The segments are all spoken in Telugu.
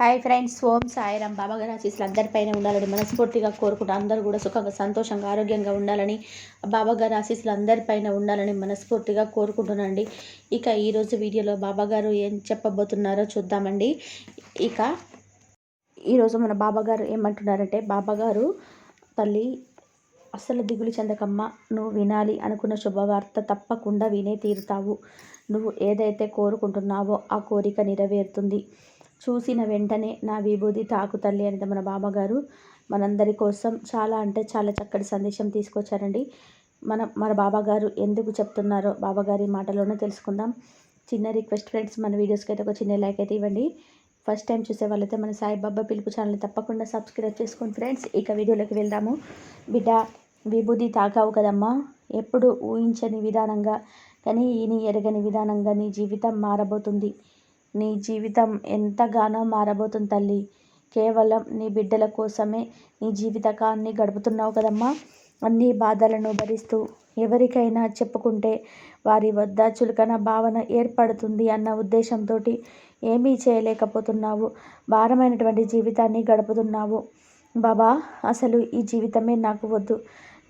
Hi friends Om Sairam. బాబా గారి ఆశీస్సులు అందరిపైన ఉండాలని మనస్ఫూర్తిగా కోరుకుంటూ అందరూ కూడా సుఖంగా సంతోషంగా ఆరోగ్యంగా ఉండాలని బాబా గారి ఆశీస్సులు అందరిపైన ఉండాలని మనస్ఫూర్తిగా కోరుకుంటున్నానండి. ఇక ఈరోజు వీడియోలో బాబాగారు ఏం చెప్పబోతున్నారో చూద్దామండి. ఇక ఈరోజు మన బాబాగారు ఏమంటున్నారంటే బాబాగారు తల్లి అసలు దిగులు చెందకమ్మ. నువ్వు వినాలి అనుకున్న శుభవార్త తప్పకుండా వినే తీరుతావు. నువ్వు ఏదైతే కోరుకుంటున్నావో ఆ కోరిక నెరవేరుతుంది. చూసిన వెంటనే నా విభూది తాకు తల్లి అనేది మన బాబాగారు మనందరి కోసం చాలా అంటే చాలా చక్కటి సందేశం తీసుకొచ్చారండి. మన మన బాబాగారు ఎందుకు చెప్తున్నారో బాబాగారి మాటలోనే తెలుసుకుందాం. చిన్న రిక్వెస్ట్ ఫ్రెండ్స్ మన వీడియోస్కి అయితే ఒక చిన్న లైక్ అయితే ఇవ్వండి. ఫస్ట్ టైం చూసే వాళ్ళైతే మన సాయిబాబా పిలుపు ఛానల్ తప్పకుండా సబ్స్క్రైబ్ చేసుకోండి ఫ్రెండ్స్. ఇక వీడియోలోకి వెళ్దాము. బిడ్డ విభూది తాకావు కదమ్మా. ఎప్పుడు ఊహించని విధానంగా కానీ ఈని ఎరగని విధానంగా నీ జీవితం మారబోతుంది. నీ జీవితం ఎంతగానో మారబోతుంది తల్లి. కేవలం నీ బిడ్డల కోసమే నీ జీవితకాన్ని గడుపుతున్నావు కదమ్మా. అన్ని బాధలను భరిస్తూ ఎవరికైనా చెప్పుకుంటే వారి వద్ద చులకన భావన ఏర్పడుతుంది అన్న ఉద్దేశంతో ఏమీ చేయలేకపోతున్నావు. భారమైనటువంటి జీవితాన్ని గడుపుతున్నావు. బాబా అసలు ఈ జీవితమే నాకు వద్దు.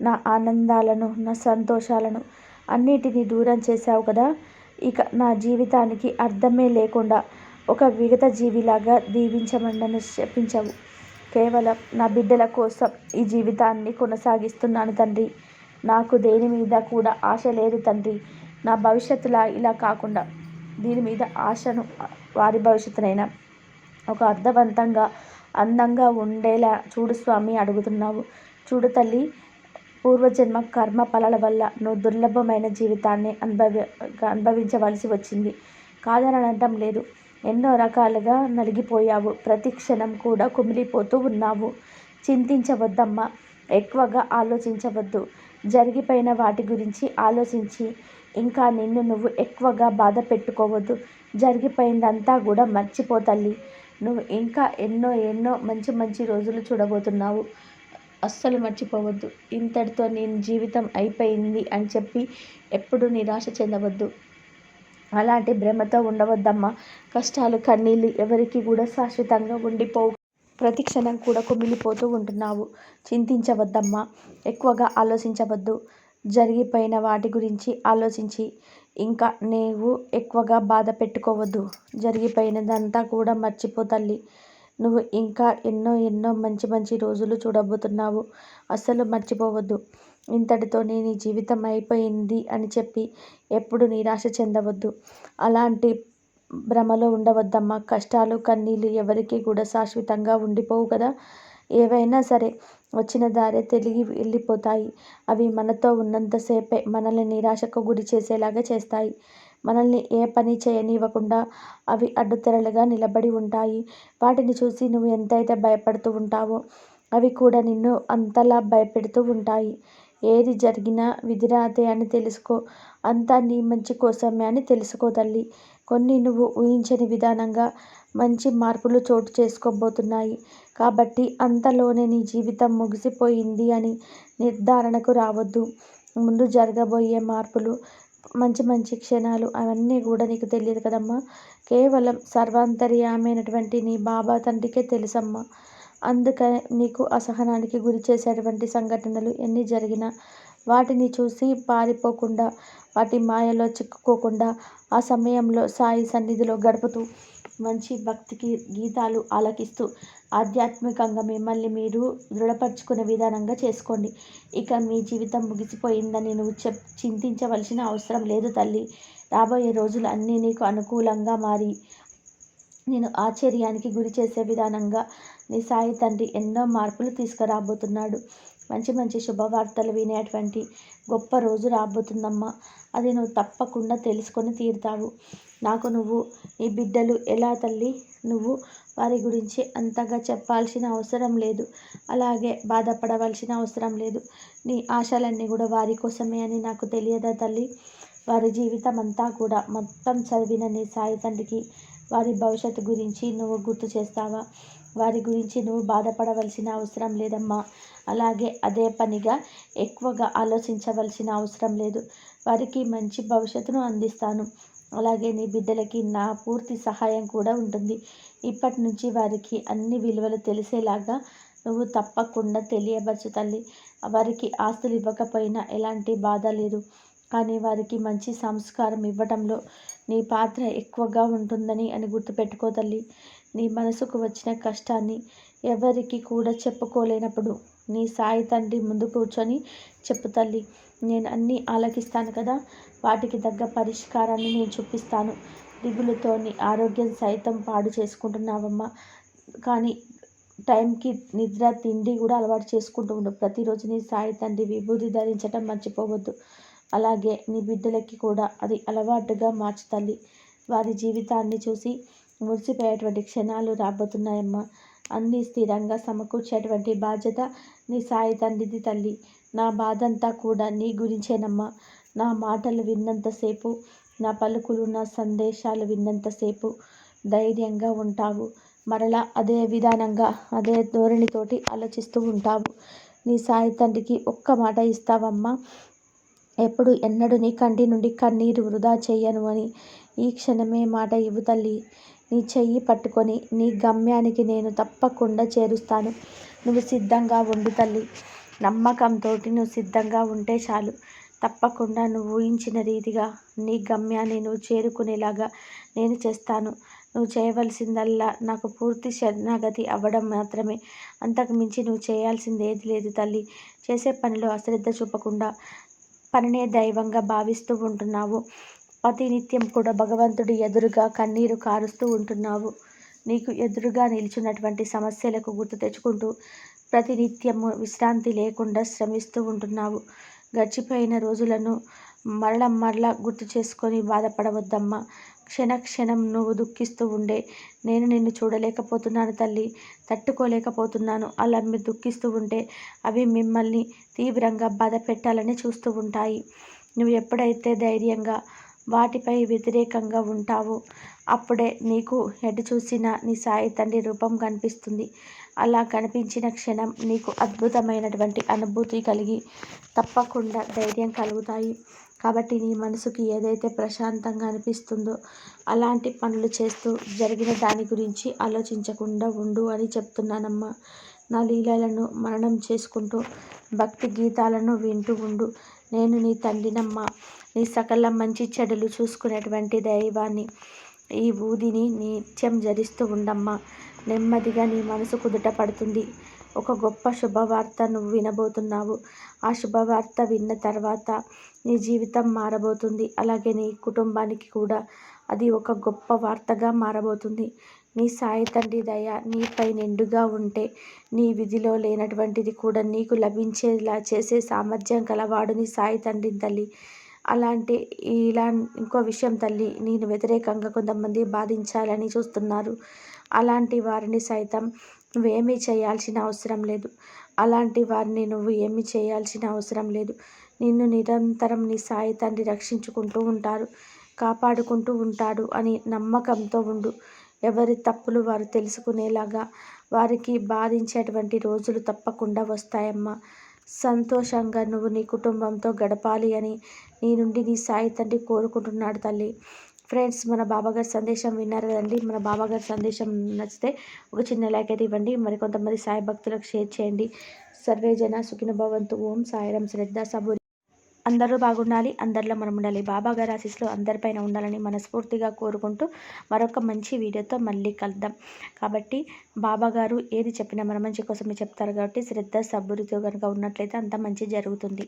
నా ఆనందాలను నా సంతోషాలను అన్నిటినీ దూరం చేశావు కదా. ఇక నా జీవితానికి అర్థమే లేకుండా ఒక విగత జీవిలాగా దీవించమండని చెప్పించవు కేవలం నా బిడ్డల కోసం ఈ జీవితాన్ని కొనసాగిస్తున్నాను తండ్రి. నాకు దేని మీద కూడా ఆశ లేదు తండ్రి. నా భవిష్యత్తులా ఇలా కాకుండా దీని మీద ఆశను వారి భవిష్యత్తునైనా. ఒక అర్థవంతంగా అందంగా ఉండేలా చూడు స్వామి అడుగుతున్నావు. చూడు తల్లి పూర్వజన్మ కర్మ ఫలాల వల్ల నువ్వు దుర్లభమైన జీవితాన్ని అనుభవి అనుభవించవలసి వచ్చింది. కాదనడం లేదు. ఎన్నో రకాలుగా నలిగిపోయావు. ప్రతి క్షణం కూడా కుమిలిపోతూ ఉన్నావు. చింతించవద్దమ్మా. ఎక్కువగా ఆలోచించవద్దు. జరిగిపోయిన వాటి గురించి ఆలోచించి ఇంకా నిన్ను నువ్వు ఎక్కువగా బాధ పెట్టుకోవద్దు. జరిగిపోయిందంతా కూడా మర్చిపోతల్లి నువ్వు ఇంకా ఎన్నో ఎన్నో మంచి మంచి రోజులు చూడబోతున్నావు. అస్సలు మర్చిపోవద్దు. ఇంతటితో నేను జీవితం అయిపోయింది అని చెప్పి ఎప్పుడు నిరాశ చెందవద్దు. అలాంటి భ్రమతో ఉండవద్దమ్మా. కష్టాలు కన్నీళ్ళు ఎవరికి కూడా శాశ్వతంగా ఉండిపోవు. ప్రతి క్షణం కూడా కుమిలిపోతూ ఉంటున్నావు. చింతించవద్దమ్మా. ఎక్కువగా ఆలోచించవద్దు. జరిగిపోయిన వాటి గురించి ఆలోచించి. ఇంకా నీవు ఎక్కువగా బాధ పెట్టుకోవద్దు. జరిగిపోయినదంతా కూడా మర్చిపో తల్లి. నువ్వు ఇంకా ఎన్నో ఎన్నో మంచి మంచి రోజులు చూడబోతున్నావు. అస్సలు మర్చిపోవద్దు. ఇంతటితో నీ జీవితం అయిపోయింది అని చెప్పి ఎప్పుడు నిరాశ చెందవద్దు. అలాంటి భ్రమలో ఉండవద్దమ్మా. కష్టాలు కన్నీళ్ళు ఎవరికి కూడా శాశ్వతంగా ఉండిపోవు కదా. ఏవైనా సరే వచ్చిన దారే తెలిగి వెళ్ళిపోతాయి. అవి మనతో ఉన్నంతసేపే మనల్ని నిరాశకు గురి చేసేలాగా చేస్తాయి. మనల్ని ఏ పని చేయనివ్వకుండా అవి అడ్డుతెరలుగా నిలబడి ఉంటాయి. వాటిని చూసి నువ్వు ఎంతైతే భయపడుతూ ఉంటావో అవి కూడా నిన్ను అంతలా భయపెడుతూ ఉంటాయి. ఏది జరిగినా విధిరాతే అని తెలుసుకో. అంతా నీ మంచి కోసమే అని తెలుసుకో తల్లి. కొన్ని నువ్వు ఊహించని విధానంగా మంచి మార్పులు చోటు చేసుకోబోతున్నాయి. కాబట్టి అంతలోనే నీ జీవితం ముగిసిపోయింది అని నిర్ధారణకు రావద్దు. ముందు జరగబోయే మార్పులు మంచి మంచి క్షణాలు అవన్నీ కూడా నీకు తెలియదు కదమ్మా. కేవలం సర్వాంతర్యామైనటువంటి నీ బాబా తండ్రికే తెలుసమ్మా. అందుకనే నీకు అసహనానికి గురి చేసేటువంటి సంఘటనలు ఎన్ని జరిగినా వాటిని చూసి పారిపోకుండా వాటి మాయలో చిక్కుకోకుండా ఆ సమయంలో సాయి సన్నిధిలో గడుపుతూ మంచి భక్తికి గీతాలు ఆలకిస్తూ ఆధ్యాత్మికంగా మిమ్మల్ని మీరు దృఢపరచుకునే విధానంగా చేసుకోండి. ఇక మీ జీవితం ముగిసిపోయిందని నువ్వు చెప్ చింతించవలసిన అవసరం లేదు తల్లి. రాబోయే రోజులు అన్నీ నీకు అనుకూలంగా మారి నేను ఆశ్చర్యానికి గురి చేసే విధానంగా నీ సాయి తండ్రి ఎన్నో మార్పులు తీసుకురాబోతున్నాడు. మంచి మంచి శుభవార్తలు వినేటువంటి గొప్ప రోజు రాబోతుందమ్మా. అది నువ్వు తప్పకుండా తెలుసుకొని తీరుతావు. నాకు నువ్వు నీ బిడ్డలు ఎలా తల్లి? నువ్వు వారి గురించి అంతగా చెప్పాల్సిన అవసరం లేదు. అలాగే బాధపడవలసిన అవసరం లేదు. నీ ఆశలన్నీ కూడా వారి కోసమే అని నాకు తెలియదా తల్లి? వారి జీవితం అంతా కూడా మొత్తం చదివిన నీ సాయి తండ్రికి వారి భవిష్యత్తు గురించి నువ్వు గుర్తు చేస్తావా? వారి గురించి నువ్వు బాధపడవలసిన అవసరం లేదమ్మా. అలాగే అదే పనిగా ఎక్కువగా ఆలోచించవలసిన అవసరం లేదు. వారికి మంచి భవిష్యత్తును అందిస్తాను. అలాగే నీ బిడ్డలకి నా పూర్తి సహాయం కూడా ఉంటుంది. ఇప్పటి నుంచి వారికి అన్ని విలువలు తెలిసేలాగా నువ్వు తప్పకుండా తెలియపరచు తల్లి. వారికి ఆస్తులు ఇవ్వకపోయినా ఎలాంటి బాధ లేదు. కానీ వారికి మంచి సంస్కారం ఇవ్వడంలో నీ పాత్ర ఎక్కువగా ఉంటుందని అని గుర్తుపెట్టుకో తల్లి. నీ మనసుకు వచ్చిన కష్టాన్ని ఎవరికి కూడా చెప్పుకోలేనప్పుడు నీ సాయి తండ్రి ముందు కూర్చొని చెప్పు తల్లి నేను అన్నీ ఆలకిస్తాను కదా వాటికి తగ్గ పరిష్కారాన్ని నేను చూపిస్తాను. దిగులుతో నీ ఆరోగ్యం సైతం పాడు చేసుకుంటున్నావమ్మా. కానీ టైంకి నిద్ర తిండి కూడా అలవాటు చేసుకుంటూ ఉండు. ప్రతిరోజు నీ సాయి తండ్రి విభూతి ధరించటం మర్చిపోవద్దు. అలాగే నీ బిడ్డలకి కూడా అది అలవాటుగా మార్చు తల్లి. వారి జీవితాన్ని చూసి మురిసిపోయేటువంటి క్షణాలు రాబోతున్నాయమ్మా. అన్నీ స్థిరంగా సమకూర్చేటువంటి బాధ్యత నీ సాయి తండ్రిది తల్లి. నా బాధంతా కూడా నీ గురించేనమ్మా. నా మాటలు విన్నంతసేపు నా పలుకులు నా సందేశాలు విన్నంతసేపు ధైర్యంగా ఉంటావు. మరలా అదే విధానంగా అదే ధోరణితోటి ఆలోచిస్తూ ఉంటావు. నీ సాయి తండ్రికి ఒక్క మాట ఇస్తావమ్మా. ఎప్పుడు ఎన్నడూ నీ కంటి నుండి కన్నీరు వృధా చేయను అని ఈ క్షణమే మాట ఇవ్వు తల్లి. నీ చెయ్యి పట్టుకొని నీ గమ్యానికి నేను తప్పకుండా చేరుస్తాను. నువ్వు సిద్ధంగా ఉండు తల్లి. నమ్మకంతో నువ్వు సిద్ధంగా ఉంటే చాలు. తప్పకుండా నువ్వు ఊహించిన రీతిగా నీ గమ్యాన్ని నువ్వు చేరుకునేలాగా నేను చేస్తాను. నువ్వు చేయవలసిందల్లా నాకు పూర్తి శరణాగతి అవ్వడం మాత్రమే. అంతకు మించి నువ్వు చేయాల్సింది ఏది లేదు తల్లి. చేసే పనిలో అశ్రద్ధ చూపకుండా పనినే దైవంగా భావిస్తూ ఉంటున్నావు. ప్రతినిత్యం కూడా భగవంతుడి ఎదురుగా కన్నీరు కారుస్తూ ఉంటున్నావు. నీకు ఎదురుగా నిలిచినటువంటి సమస్యలకు గుర్తు తెచ్చుకుంటూ ప్రతినిత్యము విశ్రాంతి లేకుండా శ్రమిస్తూ ఉంటున్నావు. గడిచిపోయిన రోజులను మరల మరల గుర్తు చేసుకొని బాధపడవద్దమ్మా. క్షణ క్షణం నువ్వు దుఃఖిస్తూ ఉండే. నేను నిన్ను చూడలేకపోతున్నాను తల్లి. తట్టుకోలేకపోతున్నాను. అలా మీరు దుఃఖిస్తూ ఉంటే అవి మిమ్మల్ని తీవ్రంగా బాధ పెట్టాలని చూస్తూ ఉంటాయి. నువ్వు ఎప్పుడైతే ధైర్యంగా వాటిపై వ్యతిరేకంగా ఉంటావు. అప్పుడే నీకు ఎటు చూసిన నీ సాయి తండ్రి రూపం కనిపిస్తుంది. అలా కనిపించిన క్షణం నీకు అద్భుతమైనటువంటి అనుభూతి కలిగి తప్పకుండా ధైర్యం కలుగుతాయి. కాబట్టి నీ మనసుకి ఏదైతే ప్రశాంతంగా అనిపిస్తుందో అలాంటి పనులు చేస్తూ జరిగిన దాని గురించి ఆలోచించకుండా ఉండు అని చెప్తున్నానమ్మా. నా లీలలను మననం చేసుకుంటూ భక్తి గీతాలను వింటూ ఉండు. నేను నీ తండ్రినమ్మా. నీ సకల మంచి చెడులు చూసుకునేటువంటి దైవాన్ని ఈ ఊదిని నిత్యం జరిస్తూ ఉండమ్మా. నెమ్మదిగా నీ మనసు కుదుట పడుతుంది. ఒక గొప్ప శుభవార్త నువ్వు వినబోతున్నావు. ఆ శుభవార్త విన్న తర్వాత నీ జీవితం మారబోతుంది. అలాగే నీ కుటుంబానికి కూడా అది ఒక గొప్ప వార్తగా మారబోతుంది. నీ సాయి తండ్రి దయ నీపై నిండుగా ఉంటే నీ విధిలో లేనటువంటిది కూడా నీకు లభించేలా చేసే సామర్థ్యం గలవాడు నీ సాయి తండ్రి తల్లి. అలాంటి ఇలా ఇంకో విషయం తల్లి నేను వ్యతిరేకంగా కొంతమంది బాధించాలని చూస్తున్నారు. అలాంటి వారిని సైతం నువ్వేమీ చేయాల్సిన అవసరం లేదు. అలాంటి వారిని నువ్వు ఏమీ చేయాల్సిన అవసరం లేదు. నిన్ను నిరంతరం నీ సాయి తండ్రి రక్షించుకుంటూ ఉంటారు కాపాడుకుంటూ ఉంటాడు అని నమ్మకంతో ఉండు. ఎవరి తప్పులు వారు తెలుసుకునేలాగా వారికి బాధించేటువంటి రోజులు తప్పకుండా వస్తాయమ్మా. సంతోషంగా నువ్వు నీ కుటుంబంతో గడపాలి అని నీ నుండి నీ సాయి తండ్రి కోరుకుంటున్నాడు తల్లి. ఫ్రెండ్స్ మన బాబాగారి సందేశం విన్నారు కదండి. మన బాబాగారి సందేశం నచ్చితే ఒక చిన్న లైక్ అయితే ఇవ్వండి. మరి కొంతమంది సాయి భక్తులకు షేర్ చేయండి. సర్వే జన సుఖిన భవంతు. ఓం సాయిరం శ్రద్ధ సబూరి. అందరూ బాగుండాలి అందరిలో మనం ఉండాలి బాబా గారి ఆశీస్సులు అందరిపైన ఉండాలని మనస్ఫూర్తిగా కోరుకుంటూ మరొక మంచి వీడియోతో మళ్ళీ కలుద్దాం. కాబట్టి బాబా గారు ఏది చెప్పినా మన మంచి కోసమే చెప్తారు కాబట్టి శ్రద్ధ సబ్బురితో కనుక ఉన్నట్లయితే అంత మంచి జరుగుతుంది.